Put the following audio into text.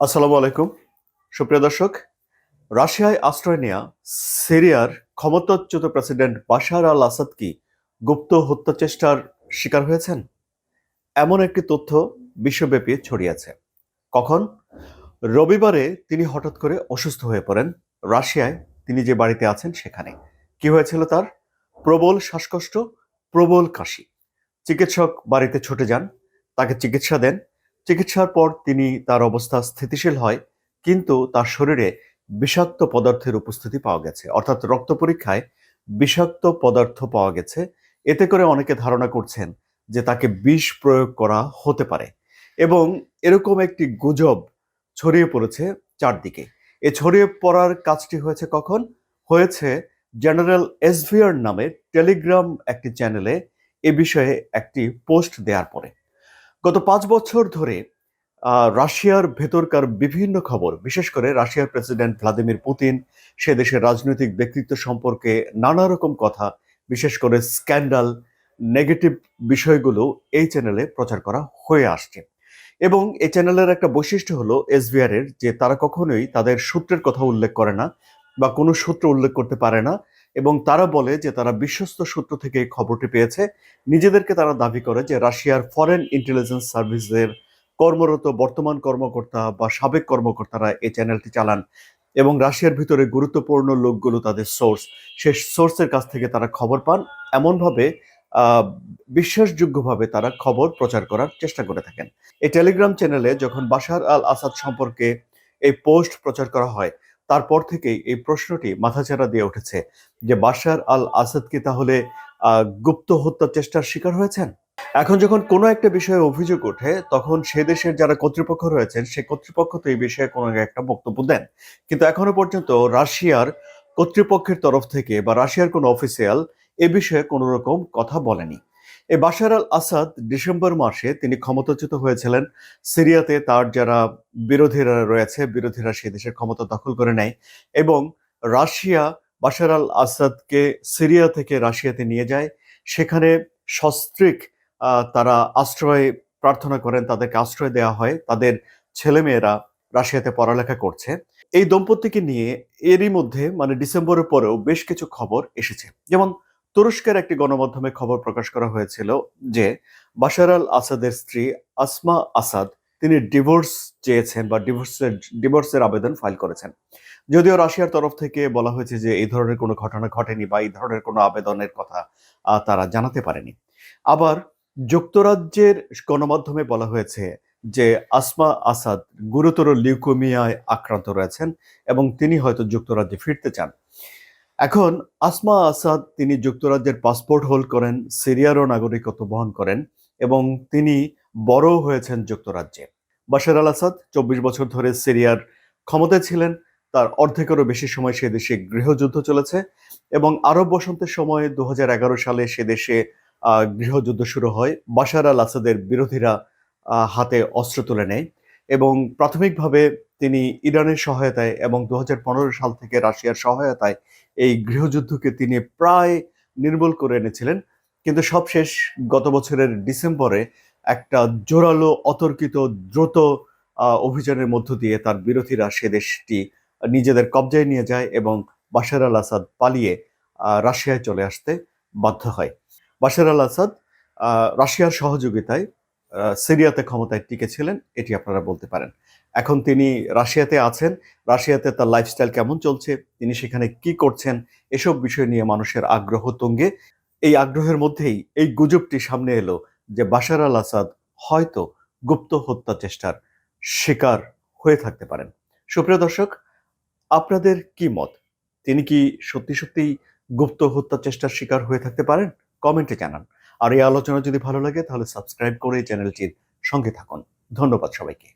আসসালামু আলাইকুম। সুপ্রিয় দর্শক, রাশিয়ায় আশ্রয় নেয়া সিরিয়ার ক্ষমতাচ্যুত প্রেসিডেন্ট বাশার আল আসাদ কি গুপ্ত হত্যা চেষ্টার শিকার হয়েছেন? এমন একটি তথ্য বিশ্বব্যাপী ছড়িয়েছে কখন? রবিবারে তিনি হঠাৎ করে অসুস্থ হয়ে পড়েন। রাশিয়ায় তিনি যে বাড়িতে আছেন সেখানে। কি হয়েছিল তার? প্রবল শ্বাসকষ্ট, প্রবল কাশি। চিকিৎসক বাড়িতে ছুটে যান, তাকে চিকিৎসা দেন চিকিৎসার পর তিনি তার অবস্থা স্থিতিশীল হয়, কিন্তু তার শরীরে বিষাক্ত পদার্থের উপস্থিতি পাওয়া গেছে। অর্থাৎ রক্ত পরীক্ষায় বিষাক্ত পদার্থ পাওয়া গেছে। এতে করে অনেকে ধারণা করছেন যে তাকে বিষ প্রয়োগ করা হতে পারে এবং এরকম একটি গুজব ছড়িয়ে পড়েছে চারদিকে। এ ছড়িয়ে পড়ার কাজটি হয়েছে কখন? হয়েছে জেনারেল এসভিয়ার নামে টেলিগ্রাম একটি চ্যানেলে এ বিষয়ে একটি পোস্ট দেওয়ার পরে। গত পাঁচ বছর ধরে রাশিয়ার ভেতরকার বিভিন্ন খবর, বিশেষ করে রাশিয়ার প্রেসিডেন্ট ভ্লাদিমির পুতিন, সে দেশের রাজনৈতিক ব্যক্তিত্ব সম্পর্কে নানা রকম কথা, বিশেষ করে স্ক্যান্ডাল, নেগেটিভ বিষয়গুলো এই চ্যানেলে প্রচার করা হয়ে আসছে। এবং এই চ্যানেলের একটা বৈশিষ্ট্য হলো এসভিআর এর যে তারা কখনোই তাদের সূত্রের কথা উল্লেখ করে না বা কোনো সূত্র উল্লেখ করতে পারে না এবং তারা বলে যে তারা বিশ্বস্ত সূত্র থেকে খবরটি পেয়েছে। নিজেদেরকে তারা দাবি করে যে রাশিয়ার ফরেন ইন্টেলিজেন্স সার্ভিসের কর্মরত বর্তমান কর্মকর্তা বা সাবেক কর্মকর্তারা এই চ্যানেলটি চালান এবং রাশিয়ার ভিতরে গুরুত্বপূর্ণ লোকগুলো তাদের সোর্স সে সোর্সের কাছ থেকে তারা খবর পান। এমনভাবে বিশ্বাসযোগ্যভাবে তারা খবর প্রচার করার চেষ্টা করে থাকেন। এই টেলিগ্রাম চ্যানেলে যখন বাশার আল আসাদ সম্পর্কে এই পোস্ট প্রচার করা হয় তারপর থেকেই এই প্রশ্নটি মাথাচাড়া দিয়ে উঠেছে যে বাশার আল আসাদ কি তাহলে গুপ্ত হত্যার চেষ্টার শিকার হয়েছেন? এখন যখন কোনো একটা বিষয়ে অভিযোগ ওঠে, তখন সে দেশের যারা কর্তৃপক্ষ রয়েছেন, সে কর্তৃপক্ষ তো এই বিষয়ে কোনো একটা বক্তব্য দেন। কিন্তু এখনও পর্যন্ত রাশিয়ার কর্তৃপক্ষের তরফ থেকে বা রাশিয়ার কোনো অফিসিয়াল এ বিষয়ে কোনো রকম কথা বলেনি। এই বাশার আল আসাদ ডিসেম্বর মাসে তিনি ক্ষমতাচ্যুত হয়েছিলেন। সিরিয়াতে তার যারা বিরোধীরা রয়েছে, বিরোধীরা সে দেশের ক্ষমতা দখল করে নেয় এবং রাশিয়া বাশার আল আসাদকে সিরিয়া থেকে রাশিয়াতে নিয়ে যায়। সেখানে সস্ত্রিক তারা আশ্রয় প্রার্থনা করেন, তাদেরকে আশ্রয় দেওয়া হয়, তাদের ছেলেমেয়েরা রাশিয়াতে পড়ালেখা করছে। এই দম্পতিকে নিয়ে এরই মধ্যে মানে ডিসেম্বরের পরেও বেশ কিছু খবর এসেছে। যেমন তুরস্কের একটি গণমাধ্যমে খবর প্রকাশ করা হয়েছিল যে বাশার আল আসাদের স্ত্রী আসমা আসাদ, তিনি ডিভোর্স চেয়েছেন বা ডিভোর্সের ডিভোর্সের আবেদন ফাইল করেছেন। যদিও রাশিয়ার তরফ থেকে বলা হয়েছে যে এই ধরনের কোনো ঘটনা ঘটেনি বা এই ধরনের কোনো আবেদনের কথা তারা জানাতে পারেনি। আবার যুক্তরাজ্যের গণমাধ্যমে বলা হয়েছে যে আসমা আসাদ গুরুতর লিউকোমিয়ায় আক্রান্ত রয়েছেন এবং তিনি হয়তো যুক্তরাজ্যে ফিরতে চান। এখন আসমা আসাদ তিনি যুক্তরাজ্যের পাসপোর্ট হোল্ড করেন, সিরিয়ারও নাগরিকত্ব বহন করেন এবং তিনি বড় হয়েছেন যুক্তরাজ্যে। বাশার আল আসাদ চব্বিশ বছর ধরে সিরিয়ার ক্ষমতায় ছিলেন, তার অর্ধেকেরও বেশি সময় সে দেশে গৃহযুদ্ধ চলেছে এবং আরব বসন্তের সময় দু হাজার এগারো সালে সে দেশে গৃহযুদ্ধ শুরু হয়। বাশার আল আসাদের বিরোধীরা হাতে অস্ত্র তুলে নেয় এবং প্রাথমিকভাবে তিনি ইরানের সহায়তায় এবং দু হাজার পনেরো সাল থেকে রাশিয়ার সহায়তায় এই গৃহযুদ্ধকে তিনি প্রায় নির্মূল করে এনেছিলেন। কিন্তু সবশেষ গত বছরের ডিসেম্বরে একটা জোরালো, অতর্কিত, দ্রুত অভিযানের মধ্য দিয়ে তার বিরোধীরা সে দেশটি নিজেদের কবজায় নিয়ে যায় এবং বাশার আল আসাদ পালিয়ে রাশিয়ায় চলে আসতে বাধ্য হয়। বাশার আল আসাদ রাশিয়ার সহযোগিতায় সিরিয়াতে ক্ষমতায় টিকেছিলেন, এটি আপনারা বলতে পারেন। এখন তিনি রাশিয়াতে আছেন, রাশিয়াতে তার লাইফস্টাইল কেমন চলছে, তিনি সেখানে কি করছেন, এসব বিষয় নিয়ে মানুষের আগ্রহ তুঙ্গে। এই আগ্রহের মধ্যেই এই গুজবটি সামনে এলো যে বাশার আল আসাদ হয়তো গুপ্ত হত্যা চেষ্টার শিকার হয়ে থাকতে পারেন। সুপ্রিয় দর্শক, আপনাদের কি মত? তিনি কি সত্যি সত্যি গুপ্ত হত্যা চেষ্টার শিকার হয়ে থাকতে পারেন? কমেন্টে জানান। আর এই আলোচনা যদি ভালো লাগে তাহলে সাবস্ক্রাইব করে চ্যানেলটির সঙ্গে থাকুন। ধন্যবাদ সবাইকে।